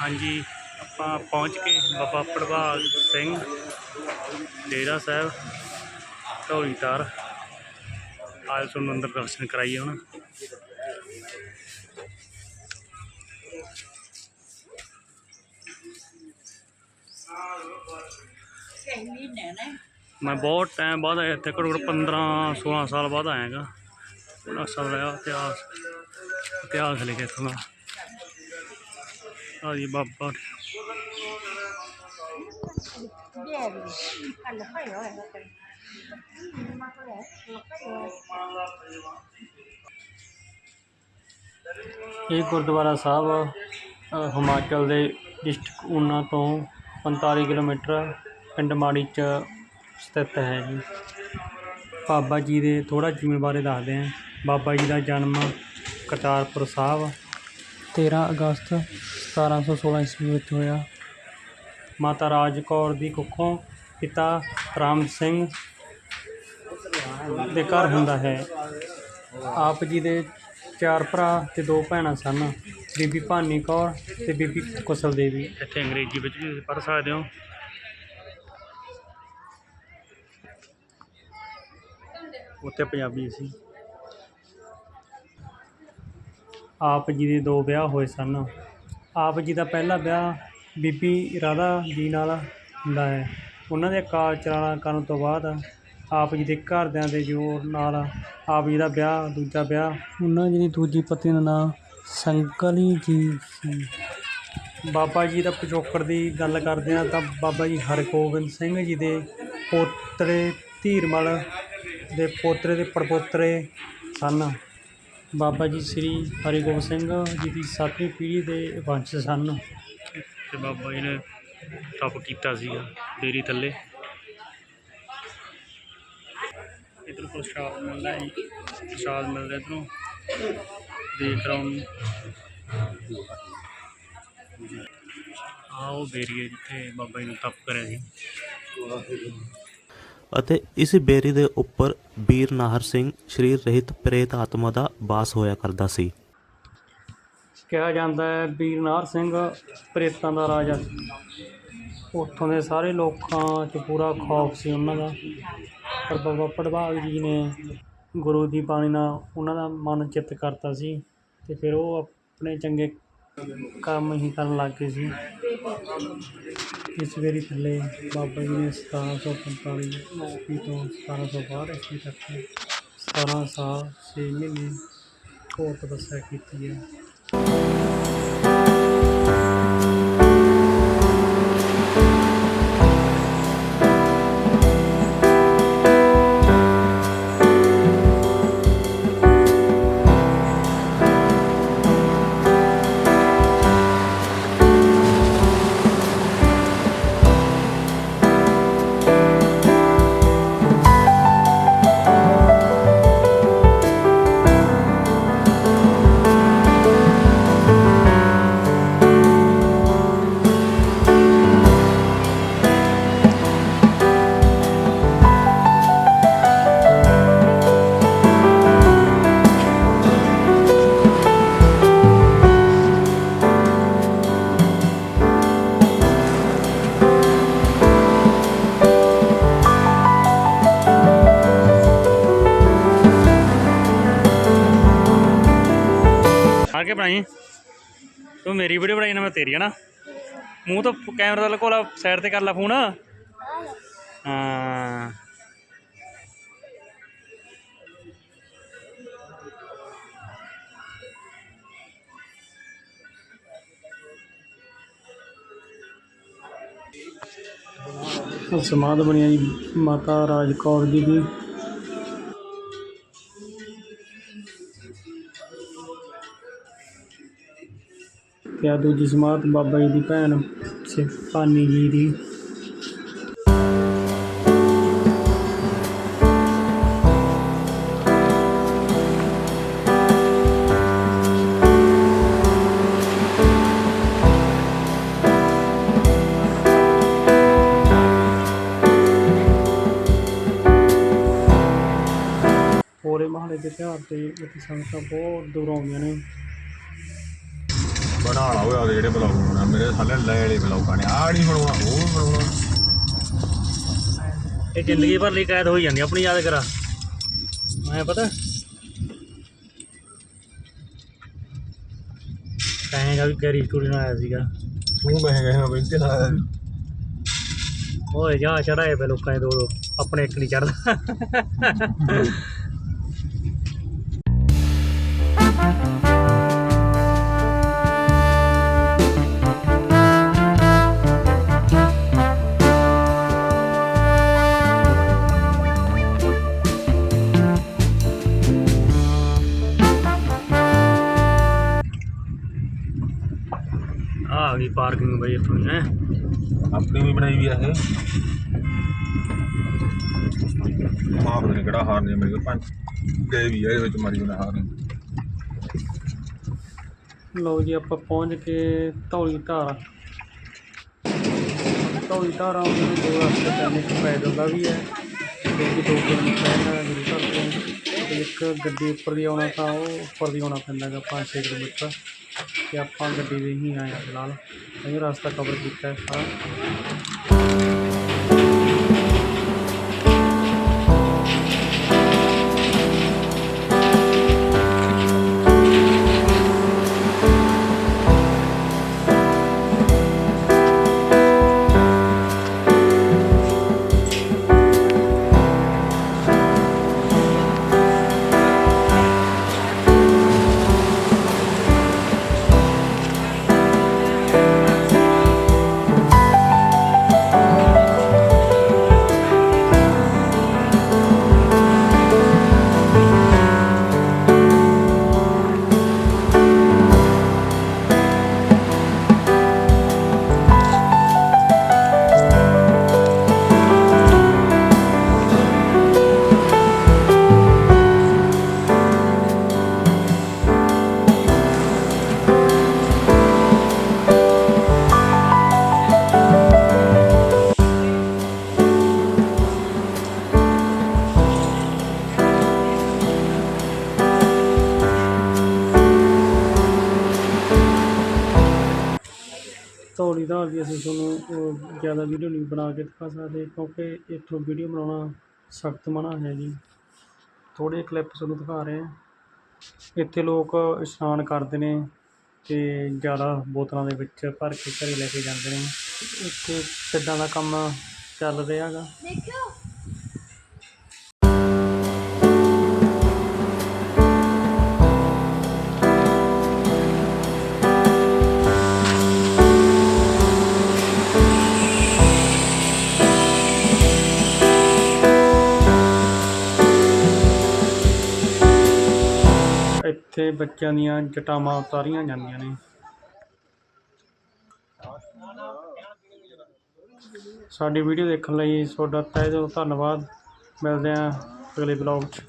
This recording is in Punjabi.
ਹਾਂਜੀ, ਆਪਾਂ ਪਹੁੰਚ ਕੇ ਬਾਬਾ ਪ੍ਰਭਾਤ ਸਿੰਘ, ਡੇਰਾ ਸਾਹਿਬ, ਢੋਲੀ ਤਾਰ। ਆਜ ਤੁਹਾਨੂੰ ਅੰਦਰ ਦਰਸ਼ਨ ਕਰਾਈਏ ਹੁਣ। ਮੈਂ ਬਹੁਤ ਟਾਈਮ ਬਾਅਦ ਆਇਆ ਇੱਥੇ, ਘੱਟੋ ਘੱਟ 15 16 ਸਾਲ ਬਾਅਦ ਆਇਆਗਾ। ਉਹਨਾਂ ਸਾਲ ਦਾ ਇਤਿਹਾਸ ਇਤਿਹਾਸ ਲਿਖਿਆ ਇੱਥੋਂ ਦਾ। ਆ ਜੀ ਬਾਬਾ। ਇਹ ਗੁਰਦੁਆਰਾ ਸਾਹਿਬ ਹਿਮਾਚਲ ਦੇ ਡਿਸਟ੍ਰਿਕਟ ਊਨਾ ਤੋਂ 45 ਕਿਲੋਮੀਟਰ ਪਿੰਡ ਮਾੜੀ ਚ ਸਥਿਤ ਹੈ ਜੀ। ਬਾਬਾ ਜੀ ਦੇ ਥੋੜਾ ਜੀਵਨ ਬਾਰੇ ਦੱਸਦੇ ਹਾਂ। ਬਾਬਾ ਜੀ ਦਾ ਜਨਮ ਕਰਤਾਰਪੁਰ ਸਾਹਿਬ 13 ਅਗਸਤ 1716 ਈਸਵੀ ਵਿੱਚ ਹੋਇਆ। ਮਾਤਾ ਰਾਜ ਕੌਰ ਦੀ ਕੁੱਖੋਂ ਪਿਤਾ ਰਾਮ ਸਿੰਘ ਦੇ ਘਰ ਹੁੰਦਾ ਹੈ। ਆਪ ਜੀ ਦੇ ਚਾਰ ਭਰਾ ਤੇ ਦੋ ਭੈਣਾਂ ਸਨ, ਬੀਬੀ ਭਾਨੀ ਕੌਰ ਤੇ ਬੀਬੀ ਕੁਸਲ ਦੇਵੀ। ਇੱਥੇ ਅੰਗਰੇਜ਼ੀ ਵਿੱਚ ਵੀ ਤੁਸੀਂ ਪੜ੍ਹ ਸਕਦੇ ਹੋ। ਉੱਥੇ ਪੰਜਾਬੀ ਸੀ। ਆਪ ਜੀ ਦੇ ਦੋ ਵਿਆਹ ਹੋਏ ਸਨ। ਆਪ ਜੀ ਦਾ ਪਹਿਲਾ ਵਿਆਹ ਬੀਬੀ ਰਾਧਾ ਜੀ ਨਾਲ ਹੁੰਦਾ ਹੈ। ਉਹਨਾਂ ਦੇ ਕਾਲ ਚਲਾਣਾ ਕਰਨ ਤੋਂ ਬਾਅਦ ਆਪ ਜੀ ਦੇ ਘਰਦਿਆਂ ਦੇ ਜ਼ੋਰ ਨਾਲ ਆਪ ਜੀ ਦਾ ਵਿਆਹ, ਦੂਜਾ ਵਿਆਹ ਉਹਨਾਂ ਜੀ ਦੀ ਦੂਜੀ ਪਤਨੀ ਦਾ ਨਾਂ ਸੰਕਲੀ ਜੀ ਸੀ। ਬਾਬਾ ਜੀ ਦਾ ਪਿਛੋਕੜ ਦੀ ਗੱਲ ਕਰਦੇ ਹਾਂ ਤਾਂ ਬਾਬਾ ਜੀ ਹਰਗੋਬਿੰਦ ਸਿੰਘ ਜੀ ਦੇ ਪੋਤਰੇ ਧੀਰਮਲ ਦੇ ਪੋਤਰੇ ਦੇ ਪੜਪੋਤਰੇ ਸਨ। ਬਾਬਾ ਜੀ ਸ੍ਰੀ ਹਰਿਗੋਬਿੰਦ ਸਿੰਘ ਜੀ ਦੀ ਸੱਤਵੀਂ ਪੀੜ੍ਹੀ ਦੇ ਵੰਸ਼ ਸਨ। ਤੇ ਬਾਬਾ ਜੀ ਨੇ ਤਪ ਕੀਤਾ ਸੀਗਾ, ਡੇਰੀ ਥੱਲੇ। ਇਧਰ ਪ੍ਰਸ਼ਾਦ ਮਿਲਦਾ ਹੈ ਜੀ। ਪ੍ਰਸ਼ਾਦ ਮਿਲਦਾ ਇਧਰੋਂ। ਦੇਖ ਰਹਾ ਹੂੰ। ਆਹ ਉਹ ਬੇਰੀ ਹੈ ਜਿੱਥੇ ਬਾਬਾ ਜੀ ਨੇ ਤਪ ਕਰਿਆ ਸੀ। ਅਤੇ ਇਸ ਬੇਰੀ ਦੇ ਉੱਪਰ ਵੀਰ ਨਾਹਰ ਸਿੰਘ ਸਰੀਰ ਰਹਿਤ ਪ੍ਰੇਤ ਆਤਮਾ ਦਾ ਵਾਸ ਹੋਇਆ ਕਰਦਾ ਸੀ। ਕਿਹਾ ਜਾਂਦਾ ਹੈ, ਬੀਰ ਵੀਰਨਾਰ ਸਿੰਘ ਪ੍ਰੇਤਾਂ ਦਾ ਰਾਜਾ। ਸੀ ਉੱਥੋਂ ਦੇ ਸਾਰੇ ਲੋਕਾਂ 'ਚ ਪੂਰਾ ਖੌਫ ਸੀ ਉਹਨਾਂ ਦਾ। ਪਰ ਬਾਬਾ ਪੜਵਾਗ ਜੀ ਨੇ ਗੁਰੂ ਦੀ ਬਾਣੀ ਨਾਲ ਉਹਨਾਂ ਦਾ ਮਨ ਚਿੱਤ ਕਰਤਾ ਸੀ ਤੇ ਫਿਰ ਉਹ ਆਪਣੇ ਚੰਗੇ ਕੰਮ ਹੀ ਕਰਨ ਲੱਗ ਗਏ ਸੀ। ਇਸ ਵੇਰੀ ਥੱਲੇ ਬਾਬਾ ਜੀ ਨੇ 1745 ਈਸਵੀ ਤੋਂ 1762 ਈਸਵੀ ਤੱਕ 17 ਸਾਲ 6 ਮਹੀਨੇ ਘੋਰ ਤਪੱਸਿਆ ਕੀਤੀ ਹੈ। ਆ ਕੇ ਬਣਾਈ। ਤੂੰ ਮੇਰੀ ਵੀਡੀਓ ਬਣਾਈ ਨਾ, ਮੈਂ ਤੇਰੀ ਹਨਾ ਮੂੰਹ ਤੋਂ ਕੈਮਰਾ ਦਾ ਲਕੋਲਾ ਸਾਈਡ ਤੇ ਕਰ ਲੈ ਫੋਨ। ਹਾਂ। ਸਮਾਧ ਬਣਿਆ ਜੀ, ਮਾਤਾ ਰਾਜ ਕੌਰ ਜੀ ਦੀ। ਤੇ ਆ ਦੂਜੀ ਸਮਾਧ ਬਾਬਾ ਜੀ ਦੀ ਭੈਣ ਸਿਫਾਨੀ ਜੀ ਦੀ। ਹੋਲੇ ਮਹੱਲੇ ਦੇ ਤਿਉਹਾਰ ਤੇ ਇੱਥੇ ਸੰਗਤਾਂ ਬਹੁਤ ਦੂਰ ਆਉਂਦੀਆਂ ਨੇ। ਬਣਾ ਲਾ ਉਹ ਜਿਹੜੇ ਬਲੌਗ ਬਣਾਉਣਾ ਮੇਰੇ ਸਾਲੇ ਲੈ ਵਾਲੇ ਬਲੌਗਾਂ ਨੇ ਆਹ ਨਹੀਂ ਬਣਾਉਣਾ ਉਹ ਵੀ ਬਣਾਉਣਾ। ਇਹ ਜ਼ਿੰਦਗੀ ਭਰ ਲਈ ਕੈਦ ਹੋਈ ਜਾਂਦੀ ਆਪਣੀ ਯਾਦ ਕਰਾ। ਮੈਂ ਪਤਾ। ਕਹੇਗਾ ਵੀ ਗੈਰੀ ਸਟੂਡੀ ਨਾਲ ਆਇਆ ਸੀਗਾ। ਤੂੰ ਮੈਂ ਕਹਿੰਦਾ ਬਈ ਤੇ ਨਾ ਓਏ ਜਾ ਚੜਾਏ ਪਏ ਲੋਕਾਂ ਦੇ ਦੋ ਦੋ ਆਪਣੇ ਇੱਕ ਨਹੀਂ ਚੜਦਾ ਪਾਰਕਿੰਗ ਬਈ ਆਪਣੀ ਹੈ? ਆਪਣੀ ਵੀ ਬਣਾਈ ਵੀ ਆ ਇਹ। ਮਾਂ ਪਤਾ ਨਹੀਂ ਕਿਹੜਾ ਹਾਰ ਨਹੀਂ ਮੇਰੇ ਕੋਲ ਪੰਜ ਗਏ ਵੀ ਆ ਇਹਦੇ ਵਿੱਚ ਮਾਰੀ ਉਹਨਾਂ ਹਾਰ ਲਓ ਜੀ ਆਪਾਂ ਪਹੁੰਚ ਕੇ ਧੌਲੀ ਧਾਰਾ। ਧੌਲੀ ਧਾਰਾ ਆਉਣ ਨੂੰ ਦੋ ਰਸਤੇ ਪੈਣੇ ਇੱਕ ਪੈਦਲ ਦਾ ਵੀ ਹੈ ਤੇ ਇੱਕ ਦੋ ਕਿਲੋਮੀਟਰ ਹੈ ਗੁਰੂ ਘਰ ਤੋਂ ਤੇ ਇੱਕ ਗੱਡੀ ਉੱਪਰ ਦੀ ਆਉਣਾ ਤਾਂ ਉਹ ਉੱਪਰ ਦੀ ਆਉਣਾ ਪੈਂਦਾ ਹੈਗਾ ਪੰਜ ਛੇ ਕਿਲੋਮੀਟਰ। ਤੇ ਆਪਾਂ ਗੱਡੀ ਦੇ ਹੀ ਆਏ ਹਾਂ ਫਿਲਹਾਲ। ਇਹ ਰਸਤਾ ਕਵਰ ਕੀਤਾ ਹੈ ਸਾਰਾ। ਧੌਲੀ ਧਾਰ ਦੀ ਅਸੀਂ ਤੁਹਾਨੂੰ ਜ਼ਿਆਦਾ ਵੀਡੀਓ ਨਹੀਂ ਬਣਾ ਕੇ ਦਿਖਾ ਸਕਦੇ ਕਿਉਂਕਿ ਇੱਥੋਂ ਵੀਡੀਓ ਬਣਾਉਣਾ ਸਖਤ ਮਨਾ ਹੈ ਜੀ। ਥੋੜ੍ਹੇ ਕਲਿੱਪ ਤੁਹਾਨੂੰ ਦਿਖਾ ਰਹੇ ਹਾਂ। ਇੱਥੇ ਲੋਕ ਇਸ਼ਨਾਨ ਕਰਦੇ ਨੇ ਤੇ ਜ਼ਿਆਦਾ ਬੋਤਲਾਂ ਦੇ ਵਿੱਚ ਭਰ ਕੇ ਘਰੇ ਲੈ ਕੇ ਜਾਂਦੇ ਨੇ। ਇੱਥੇ ਕਿੱਦਾਂ ਦਾ ਕੰਮ ਚੱਲ ਰਿਹਾ ਹੈਗਾ? ਇੱਥੇ ਬੱਚਿਆਂ ਦੀਆਂ ਜਟਾਵਾਂ ਉਤਾਰੀਆਂ ਜਾਂਦੀਆਂ ਨੇ। ਸਾਡੀ ਵੀਡੀਓ ਦੇਖਣ ਲਈ ਤੁਹਾਡਾ ਤਹਿ ਦਿਲੋਂ ਧੰਨਵਾਦ। ਮਿਲਦੇ ਹਾਂ ਅਗਲੇ ਬਲੌਗ 'ਚ।